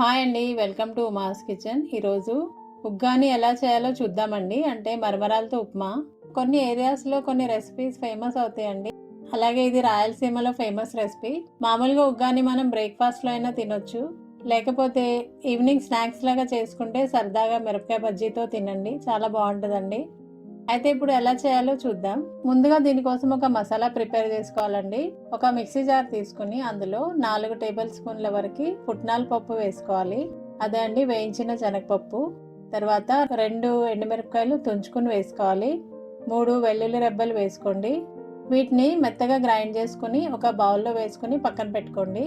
Hi అండి welcome to Uma's kitchen. ఈరోజు ఉగ్గాని ఎలా చేయాలో చూద్దామండి. అంటే మరమరాలతో ఉప్మా. కొన్ని ఏరియాస్లో కొన్ని రెసిపీస్ ఫేమస్ అవుతాయండి. అలాగే ఇది రాయలసీమలో ఫేమస్ రెసిపీ మామూలుగా ఉగ్గాని మనం బ్రేక్ఫాస్ట్లో అయినా తినొచ్చు. లేకపోతే ఈవినింగ్ స్నాక్స్ లాగా చేసుకుంటే సరదాగా మిరపకాయ బజ్జీతో తినండి. చాలా బాగుంటుందండి. అయితే ఇప్పుడు ఎలా చేయాలో చూద్దాం. ముందుగా దీనికోసం ఒక మసాలా ప్రిపేర్ చేసుకోవాలండి. ఒక మిక్సీ జార్ తీసుకుని అందులో నాలుగు టేబుల్ స్పూన్ల వరకు పుట్నాల పప్పు వేసుకోవాలి. అదే అండి వేయించిన శనగపప్పు. తర్వాత రెండు ఎండుమిరపకాయలు తుంచుకుని వేసుకోవాలి. మూడు వెల్లుల్లి రెబ్బలు వేసుకోండి. వీటిని మెత్తగా గ్రైండ్ చేసుకుని ఒక బౌల్లో వేసుకుని పక్కన పెట్టుకోండి.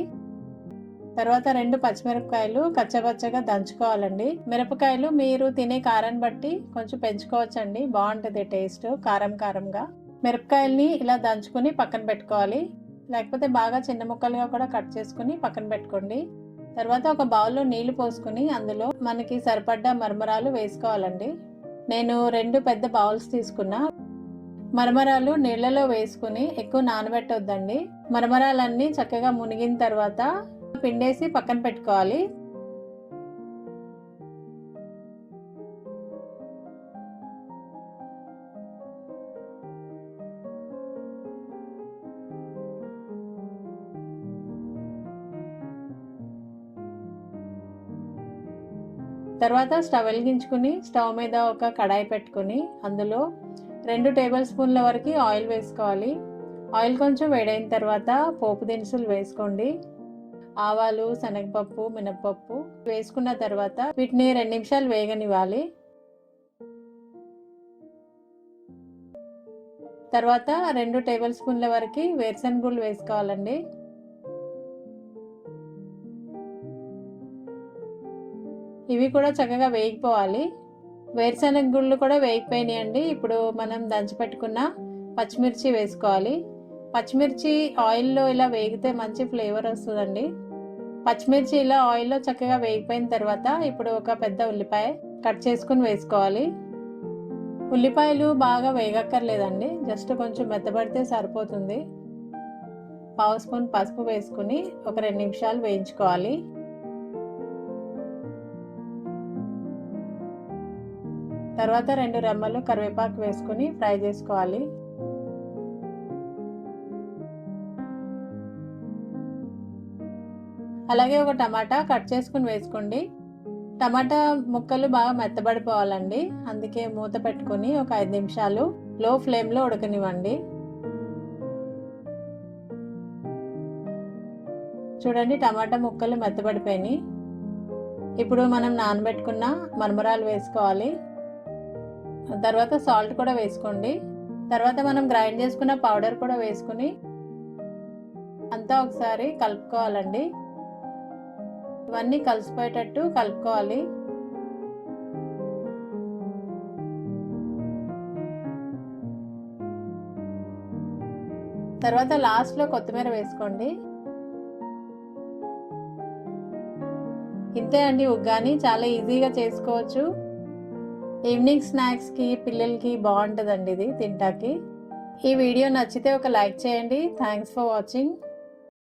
తర్వాత రెండు పచ్చిమిరపకాయలు కచ్చపచ్చగా దంచుకోవాలండి. మిరపకాయలు మీరు తినే కారాన్ని బట్టి కొంచెం పెంచుకోవచ్చండి. బాగుంటుంది టేస్ట్ కారం కారంగా. మిరపకాయల్ని ఇలా దంచుకుని పక్కన పెట్టుకోవాలి. లేకపోతే బాగా చిన్న ముక్కలుగా కూడా కట్ చేసుకుని పక్కన పెట్టుకోండి. తర్వాత ఒక బౌల్లో నీళ్ళు పోసుకుని అందులో మనకి సరిపడ్డ మరమరాలు వేసుకోవాలండి. నేను రెండు పెద్ద బౌల్స్ తీసుకున్నా. మరమరాలు నీళ్ళలో వేసుకుని ఎక్కువ నానబెట్టొద్దండి. మరమరాలన్నీ చక్కగా మునిగిన తర్వాత పిండేసి పక్కన పెట్టుకోవాలి. తర్వాత స్టవ్ వెలిగించుకుని స్టవ్ మీద ఒక కడాయి పెట్టుకుని అందులో రెండు టేబుల్ స్పూన్ల వరకు ఆయిల్ వేసుకోవాలి. ఆయిల్ కొంచెం వేడైన తర్వాత పోపు దినుసులు వేసుకోండి. ఆవాలు శనగపప్పు మినపప్పు వేసుకున్న తర్వాత వీటిని రెండు నిమిషాలు వేగనివ్వాలి. తర్వాత రెండు టేబుల్ స్పూన్ల వరకు వేరుశనగుళ్ళు వేసుకోవాలండి. ఇవి కూడా చక్కగా వేగిపోవాలి. వేరుశనగ గుళ్ళు కూడా వేగిపోయినాయండి. ఇప్పుడు మనం దంచిపెట్టుకున్న పచ్చిమిర్చి వేసుకోవాలి. పచ్చిమిర్చి ఆయిల్లో ఇలా వేగితే మంచి ఫ్లేవర్ వస్తుందండి. పచ్చిమిర్చి ఇలా ఆయిల్లో చక్కగా వేగిపోయిన తర్వాత ఇప్పుడు ఒక పెద్ద ఉల్లిపాయ కట్ చేసుకుని వేసుకోవాలి. ఉల్లిపాయలు బాగా వేగక్కర్లేదండి. జస్ట్ కొంచెం మెత్తబడితే సరిపోతుంది. పావు స్పూన్ పసుపు వేసుకుని ఒక రెండు నిమిషాలు వేయించుకోవాలి. తర్వాత రెండు రెమ్మలు కరివేపాకు వేసుకుని ఫ్రై చేసుకోవాలి. అలాగే ఒక టమాటా కట్ చేసుకుని వేసుకోండి. టమాటా ముక్కలు బాగా మెత్తబడిపోవాలండి. అందుకే మూత పెట్టుకుని ఒక ఐదు నిమిషాలు లో ఫ్లేమ్లో ఉడకనివ్వండి. చూడండి టమాటా ముక్కలు మెత్తబడిపోయినాయి. ఇప్పుడు మనం నానబెట్టుకున్న మరమరాలు వేసుకోవాలి. తర్వాత సాల్ట్ కూడా వేసుకోండి. తర్వాత మనం గ్రైండ్ చేసుకున్న పౌడర్ కూడా వేసుకుని అంతా ఒకసారి కలుపుకోవాలండి. ఇవన్నీ కలిసిపోయేటట్టు కలుపుకోవాలి. తర్వాత లాస్ట్లో కొత్తిమీర వేసుకోండి. ఇంతే అండి ఉగ్గాని. చాలా ఈజీగా చేసుకోవచ్చు. ఈవినింగ్ స్నాక్స్కి పిల్లలకి బాగుంటుందండి ఇది తింటాకి. ఈ వీడియో నచ్చితే ఒక లైక్ చేయండి. Thanks for watching.